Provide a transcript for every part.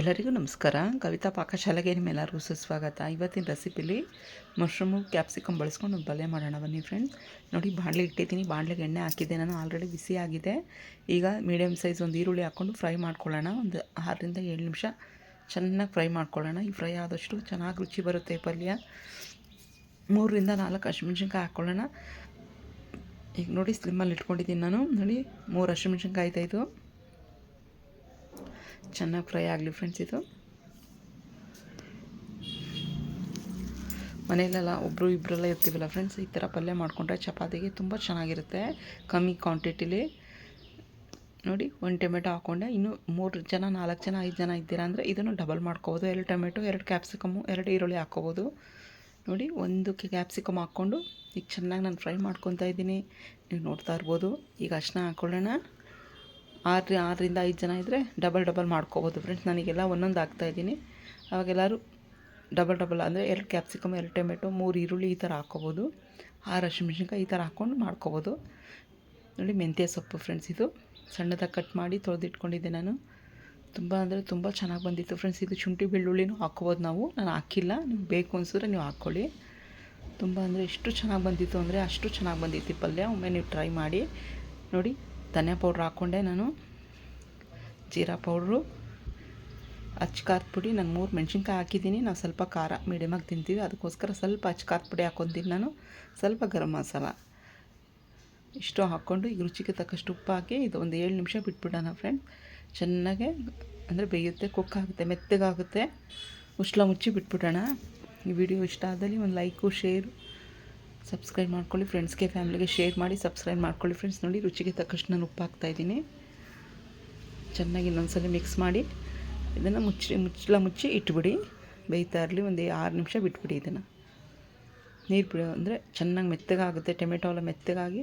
ಎಲ್ಲರಿಗೂ ನಮಸ್ಕಾರ. ಕವಿತಾ ಪಾಕಶಾಲೆಗೆ ನಿಮ್ಮೆಲ್ಲರಿಗೂ ಸುಸ್ವಾಗತ. ಇವತ್ತಿನ ರೆಸಿಪಿಲಿ ಮಶ್ರೂಮು, ಕ್ಯಾಪ್ಸಿಕಮ್ ಬಳಸ್ಕೊಂಡು ಒಂದು ಪಲ್ಯ ಮಾಡೋಣ. ಬನ್ನಿ ಫ್ರೆಂಡ್ಸ್ ನೋಡಿ, ಬಾಣಲೆ ಇಟ್ಟಿದ್ದೀನಿ. ಬಾಣಲೆಗೆ ಎಣ್ಣೆ ಹಾಕಿದ್ದೆ. ನಾನು ಆಲ್ರೆಡಿ ಬಿಸಿ ಆಗಿದೆ. ಈಗ ಮೀಡಿಯಮ್ ಸೈಜ್ ಒಂದು ಈರುಳ್ಳಿ ಹಾಕ್ಕೊಂಡು ಫ್ರೈ ಮಾಡ್ಕೊಳ್ಳೋಣ. ಒಂದು ಆರರಿಂದ ಏಳು ನಿಮಿಷ ಚೆನ್ನಾಗಿ ಫ್ರೈ ಮಾಡ್ಕೊಳ್ಳೋಣ. ಈ ಫ್ರೈ ಆದಷ್ಟು ಚೆನ್ನಾಗಿ ರುಚಿ ಬರುತ್ತೆ ಪಲ್ಯ. ಮೂರರಿಂದ ನಾಲ್ಕು ಹಸಿಮೆಣ್ಸಿನ್ಕಾಯಿ ಹಾಕ್ಕೊಳ್ಳೋಣ. ಈಗ ನೋಡಿ ಸ್ಲಿಮ್ಮಲ್ಲಿ ಇಟ್ಕೊಂಡಿದ್ದೀನಿ ನಾನು. ನೋಡಿ, ಮೂರು ಹಸಿಮೆಣ್ಸಿನ್ಕಾಯಿ ಆಯ್ತಾಯಿತು ಚೆನ್ನಾಗಿ ಫ್ರೈ ಆಗಲಿ ಫ್ರೆಂಡ್ಸ್ ಇದು. ಮನೆಯಲ್ಲೆಲ್ಲ ಒಬ್ಬರು ಇಬ್ಬರೆಲ್ಲ ಇರ್ತೀವಲ್ಲ ಫ್ರೆಂಡ್ಸ್, ಈ ಥರ ಪಲ್ಯ ಮಾಡಿಕೊಂಡ್ರೆ ಚಪಾತಿಗೆ ತುಂಬ ಚೆನ್ನಾಗಿರುತ್ತೆ, ಕಮ್ಮಿ ಕ್ವಾಂಟಿಟಿಲಿ ನೋಡಿ, ಒಂದು ಟೊಮೆಟೊ ಹಾಕ್ಕೊಂಡೆ ಇನ್ನು ಮೂರು ಜನ, ನಾಲ್ಕು ಜನ, ಐದು ಜನ ಇದ್ದೀರಾ ಅಂದರೆ ಇದನ್ನು ಡಬಲ್ ಮಾಡ್ಕೋಬೋದು. ಎರಡು ಟೊಮೆಟೊ, ಎರಡು ಕ್ಯಾಪ್ಸಿಕಮ್ಮು ಎರಡು ಈರುಳ್ಳಿ ಹಾಕ್ಕೋಬೋದು. ನೋಡಿ ಒಂದು ಕ್ಯಾಪ್ಸಿಕಮ್ ಹಾಕ್ಕೊಂಡು ಈಗ ಚೆನ್ನಾಗಿ ನಾನು ಫ್ರೈ ಮಾಡ್ಕೊತಾ ಇದ್ದೀನಿ. ನೀವು ನೋಡ್ತಾ ಇರ್ಬೋದು. ಈಗ ಅಷ್ಟನ್ನ ಹಾಕ್ಕೊಳ್ಳೋಣ ಆರು ಆರರಿಂದ ಐದು ಜನ ಇದ್ದರೆ ಡಬಲ್ ಡಬಲ್ ಮಾಡ್ಕೋಬೋದು ಫ್ರೆಂಡ್ಸ್ ನನಗೆಲ್ಲ ಒಂದೊಂದು ಹಾಕ್ತಾಯಿದ್ದೀನಿ ಅವಾಗೆಲ್ಲರೂ ಡಬಲ್ ಡಬಲ್ ಅಂದರೆ ಎರಡು ಕ್ಯಾಪ್ಸಿಕಮ್ ಎರಡು ಟೊಮೆಟೊ ಮೂರು ಈರುಳ್ಳಿ ಈ ಥರ ಹಾಕ್ಕೋಬೋದು ಆರು ಹಸಿಮೆಣ್ಸಿನ್ಕಾಯಿ ಈ ಥರ ಹಾಕ್ಕೊಂಡು ಮಾಡ್ಕೋಬೋದು. ನೋಡಿ ಮೆಂತ್ಯ ಸೊಪ್ಪು ಫ್ರೆಂಡ್ಸ್ ಇದು. ಸಣ್ಣದಾಗಿ ಕಟ್ ಮಾಡಿ ತೊಳೆದಿಟ್ಕೊಂಡಿದ್ದೆ ನಾನು. ತುಂಬ ಅಂದರೆ ತುಂಬ ಚೆನ್ನಾಗಿ ಬಂದಿತ್ತು ಫ್ರೆಂಡ್ಸ್ ಇದು ಶುಂಠಿ ಬೆಳ್ಳುಳ್ಳಿನೂ ಹಾಕ್ಕೋಬೋದು ನಾವು. ನಾನು ಹಾಕಿಲ್ಲ. ನಿಮ್ಗೆ ಬೇಕು ಅನಿಸಿದ್ರೆ ನೀವು ಹಾಕ್ಕೊಳ್ಳಿ ತುಂಬ ಅಂದರೆ ಎಷ್ಟು ಚೆನ್ನಾಗಿ ಬಂದಿತ್ತು ಅಂದರೆ ಅಷ್ಟು ಚೆನ್ನಾಗಿ ಬಂದಿತ್ತು ಪಲ್ಯ. ಒಮ್ಮೆ ನೀವು ಟ್ರೈ ಮಾಡಿ. ನೋಡಿ. ಧನಿಯಾ ಪೌಡ್ರ್ ಹಾಕ್ಕೊಂಡೆ ನಾನು. ಜೀರಾ ಪೌಡ್ರು, ಅಚ್ಚ ಖಾರದ ಪುಡಿ ನಾನು ಮೂರು ಮೆಣಸಿನ್ಕಾಯಿ ಹಾಕಿದ್ದೀನಿ. ನಾವು ಸ್ವಲ್ಪ ಖಾರ ಮೀಡಿಯಮಾಗಿ ತಿಂತೀವಿ. ಅದಕ್ಕೋಸ್ಕರ ಸ್ವಲ್ಪ ಅಚ್ಚ ಖಾರದ ಪುಡಿ ಹಾಕ್ಕೊತೀನಿ ನಾನು. ಸ್ವಲ್ಪ ಗರಂ ಮಸಾಲ ಇಷ್ಟು ಹಾಕ್ಕೊಂಡು ಈಗ ರುಚಿಗೆ ತಕ್ಕಷ್ಟು ಉಪ್ಪು ಹಾಕಿ ಇದು ಒಂದು ಏಳು ನಿಮಿಷ ಬಿಟ್ಬಿಡೋಣ ಫ್ರೆಂಡ್ ಚೆನ್ನಾಗೆ, ಅಂದರೆ ಬೇಯುತ್ತೆ ಕುಕ್ ಆಗುತ್ತೆ, ಮೆತ್ತಗಾಗುತ್ತೆ. ಉಷ್ಲ ಮುಚ್ಚಿ ಬಿಟ್ಬಿಡೋಣ. ಈ ವಿಡಿಯೋ ಇಷ್ಟ ಆದಲ್ಲಿ ಒಂದು ಲೈಕು ಶೇರು ಸಬ್ಸ್ಕ್ರೈಬ್ ಮಾಡ್ಕೊಳ್ಳಿ ಫ್ರೆಂಡ್ಸ್ಗೆ ಫ್ಯಾಮಿಲಿಗೆ ಶೇರ್ ಮಾಡಿ ಸಬ್ಸ್ಕ್ರೈಬ್ ಮಾಡ್ಕೊಳ್ಳಿ ಫ್ರೆಂಡ್ಸ್ ನೋಡಿ, ರುಚಿಗೆ ತಕ್ಕಷ್ಟು ನಾನು ಉಪ್ಪು ಹಾಕ್ತಾಯಿದ್ದೀನಿ ಚೆನ್ನಾಗಿ ಇನ್ನೊಂದ್ಸಲ ಮಿಕ್ಸ್ ಮಾಡಿ, ಇದನ್ನು ಮುಚ್ಚಿ ಮುಚ್ಚಲ ಮುಚ್ಚಿ ಇಟ್ಬಿಡಿ. ಬೇಯ್ತಾ ಇರಲಿ, ಒಂದು ಆರು ನಿಮಿಷ ಬಿಟ್ಬಿಡಿ ಇದನ್ನು. ನೀರು ಬಿಡೋ ಅಂದರೆ ಚೆನ್ನಾಗಿ ಮೆತ್ತಗಾಗುತ್ತೆ, ಟೊಮೆಟೊ ಎಲ್ಲ ಮೆತ್ತಗಾಗಿ.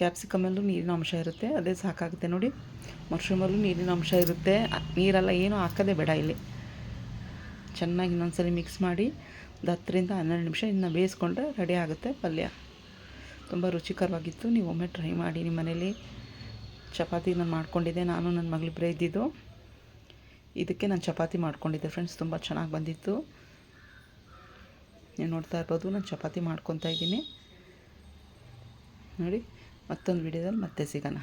ಕ್ಯಾಪ್ಸಿಕಮಲ್ಲೂ ನೀರಿನ ಅಂಶ ಇರುತ್ತೆ, ಅದೇ ಸಾಕಾಗುತ್ತೆ ನೋಡಿ. ಮಶ್ರೂಮಲ್ಲೂ ನೀರಿನ ಅಂಶ ಇರುತ್ತೆ. ನೀರೆಲ್ಲ ಏನೂ ಹಾಕೋದೇ ಬೇಡ ಇಲ್ಲಿ. ಚೆನ್ನಾಗಿ ಇನ್ನೊಂದ್ಸಲ ಮಿಕ್ಸ್ ಮಾಡಿ ಒಂದು ಹತ್ತರಿಂದ ಹನ್ನೆರಡು ನಿಮಿಷ ಇನ್ನು ಬೇಯಿಸ್ಕೊಂಡ್ರೆ ರೆಡಿ ಆಗುತ್ತೆ ಪಲ್ಯ. ತುಂಬ ರುಚಿಕರವಾಗಿತ್ತು. ನೀವು ಒಮ್ಮೆ ಟ್ರೈ ಮಾಡಿ ನಿಮ್ಮ ಮನೇಲಿ. ಚಪಾತಿ ನಾನು ಮಾಡ್ಕೊಂಡಿದ್ದೆ. ನಾನು ನನ್ನ ಮಗಳಿಬ್ಬರೇ ಇದ್ದಿದ್ದು. ಇದಕ್ಕೆ ನಾನು ಚಪಾತಿ ಮಾಡ್ಕೊಂಡಿದ್ದೆ ಫ್ರೆಂಡ್ಸ್. ತುಂಬ ಚೆನ್ನಾಗಿ ಬಂದಿತ್ತು. ನೀವು ನೋಡ್ತಾ ಇರ್ಬೋದು, ನಾನು ಚಪಾತಿ ಮಾಡ್ಕೊತಾ ಇದ್ದೀನಿ. ನೋಡಿ, ಮತ್ತೊಂದು ವಿಡಿಯೋದಲ್ಲಿ ಮತ್ತೆ ಸಿಗೋಣ.